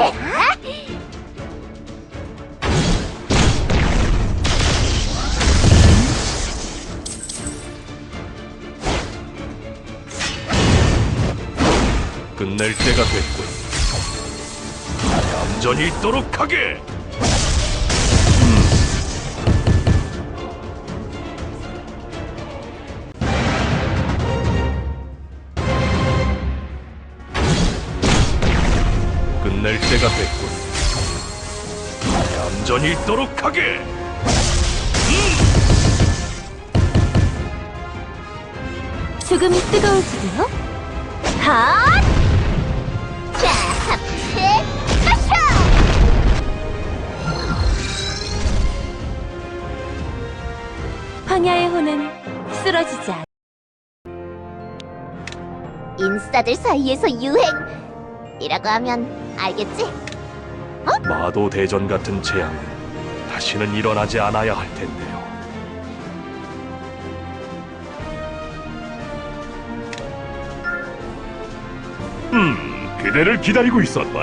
자, 끝낼 때가 됐군. 얌전히 있도록 하게. 끝낼 때가 됐군. 얌전히 있도록 하게. 조금 뜨거울지도요? 핫! 자, 하프, 가쇼! 황야의 혼은 쓰러지지 않아. 인싸들 사이에서 유행 이라고 하면 알겠지? 마도 대전 같은 재앙은 다시는 일어나지 않아야 할 텐데요. 음, 그대를 기다리고 있었다.